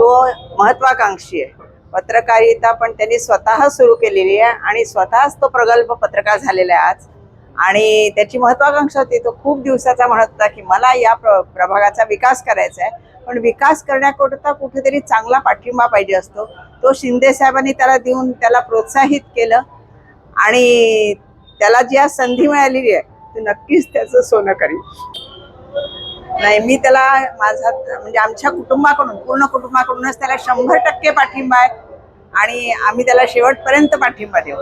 तो महत्वाकांक्षी आहे. पत्रकारिता पण त्यांनी स्वतः सुरू केलेली आहे आणि स्वतःच तो प्रगल्भ पत्रकार झालेला आहे आज. आणि त्याची महत्वाकांक्षा होती तो खूप दिवसाचा म्हणत होता की मला या प्र प्रभागाचा विकास करायचा आहे. पण विकास करण्याकरता कुठेतरी चांगला पाठिंबा पाहिजे असतो. तो शिंदे साहेबांनी त्याला देऊन त्याला प्रोत्साहित केलं आणि त्याला जी आज संधी मिळालेली आहे ती नक्कीच त्याचं सोनं करील नाही मी त्याला माझा म्हणजे आमच्या कुटुंबाकडून पूर्ण कुटुंबाकडूनच त्याला शंभर टक्के पाठिंबा आहे आणि आम्ही त्याला शेवटपर्यंत पाठिंबा देऊ.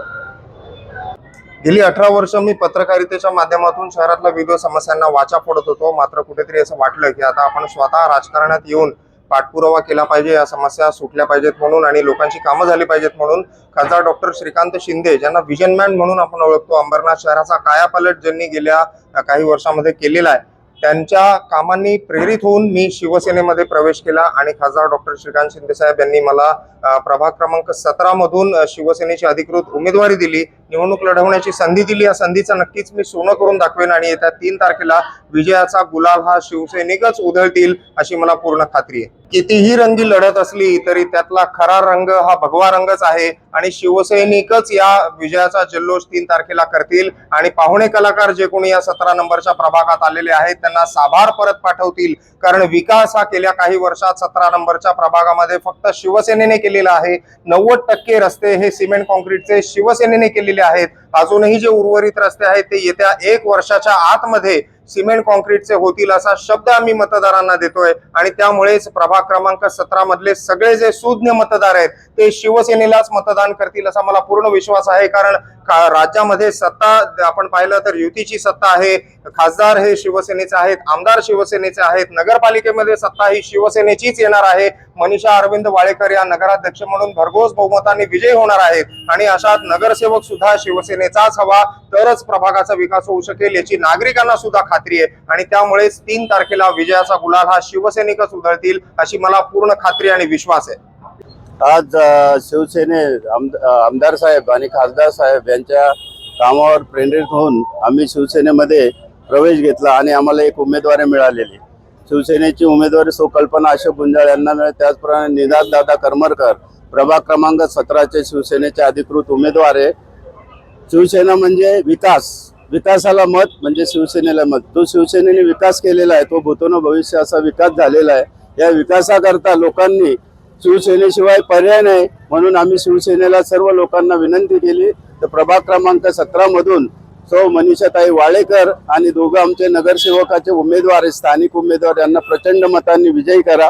गेली अठरा वर्ष मी पत्रकारितेच्या माध्यमातून शहरातल्या विविध समस्यांना वाचा फोडत होतो. मात्र कुठेतरी असं वाटलं की आता आपण स्वतः राजकारणात येऊन पाठपुरावा केला पाहिजे या समस्या सुटल्या पाहिजेत म्हणून आणि लोकांची कामं झाली पाहिजेत म्हणून खासदार डॉक्टर श्रीकांत शिंदे ज्यांना विजन मॅन म्हणून आपण ओळखतो अंबरनाथ शहराचा कायापालट ज्यांनी गेल्या काही वर्षामध्ये केलेला आहे. त्यांच्या कामांनी प्रेरित होऊन मी शिवसेनेमध्ये प्रवेश केला आणि खासदार डॉक्टर श्रीकांत शिंदे साहेब यांनी मला प्रभाग क्रमांक सतरामधून शिवसेनेची अधिकृत उमेदवारी दिली. निवडणूक लढवण्याची संधी दिली. या संधीचं नक्कीच मी सोनं करून दाखवेन आणि येत्या तीन तारखेला विजयाचा गुलाल हा शिवसैनिकच उधळतील अशी मला पूर्ण खात्री आहे. कितीही रंगी लढत असली तरी त्यातला खरा रंग हा भगवा रंगच आहे आणि शिवसैनिकच या विजयाचा जल्लोष तीन तारखेला करतील. आणि पाहुणे कलाकार जे कोणी या सतरा नंबरच्या प्रभागात आलेले आहेत त्यांना साभार परत पाठवतील. कारण विकास हा गेल्या काही वर्षात सतरा नंबरच्या प्रभागामध्ये फक्त शिवसेनेने केलेला आहे. नव्वद टक्के रस्ते हे सिमेंट कॉन्क्रीटचे शिवसेनेने केलेले आहेत. अजूनही जे उर्वरित रस्ते आहेत ते येत्या एक वर्षाच्या आतमध्ये सिमेंट कॉन्क्रीटचे होतील असा शब्द आम्ही मतदारांना देतोय. आणि त्यामुळेच प्रभाग क्रमांक सतरा मधले सगळे जे सुज्ञ मतदार आहेत ते शिवसेनेलाच मतदान करतील असा मला पूर्ण विश्वास आहे. कारण का- राज्यामध्ये सत्ता आपण पाहिलं तर युतीची सत्ता आहे खासदार हे शिवसेनेचे आहेत आमदार शिवसेनेचे आहेत नगरपालिकेमध्ये सत्ता ही शिवसेनेचीच येणार आहे. मनीषा अरविंद वाळेकर या नगराध्यक्ष म्हणून भरघोस बहुमताने विजयी होणार आहेत. आणि अशात नगरसेवक सुद्धा शिवसेनेचाच हवा तरच प्रभागाचा विकास होऊ शकेल याची नागरिकांना सुद्धा खात्री आहे. आणि त्यामुळेच तीन तारखेला विजयाचा गुलाल हा शिवसैनिकच उधळतील अशी मला पूर्ण खात्री आणि विश्वास आहे. आज शिवसेने आमदार साहेब आणि खासदार साहेब यांच्या कामावर प्रेरित होऊन आम्ही शिवसेनेमध्ये प्रवेश घेतला आणि आम्हाला एक उमेदवारी मिळालेली. शिवसेनेची उमेदवारी सो कल्पना अशोक गुंजाळ यांना मिळेल. त्याचप्रमाणे निदान दादा करमरकर प्रभाग क्रमांक सतराचे शिवसेनेचे अधिकृत उमेदवार आहे. शिवसेना म्हणजे विकास. विकासाला मत म्हणजे शिवसेनेला मत. तो शिवसेनेने विकास केलेला आहे तो भूतोन भविष्य असा विकास झालेला आहे. या विकासाकरता लोकांनी शिवसेनेशिवाय पर्याय नाही म्हणून आम्ही शिवसेनेला सर्व लोकांना विनंती केली. तर प्रभाग क्रमांक सतरा मधून सौ मनीषाताई वाळेकर आणि दोघं आमचे नगरसेवकाचे उमेदवार स्थानिक उमेदवार यांना प्रचंड मतांनी विजयी करा.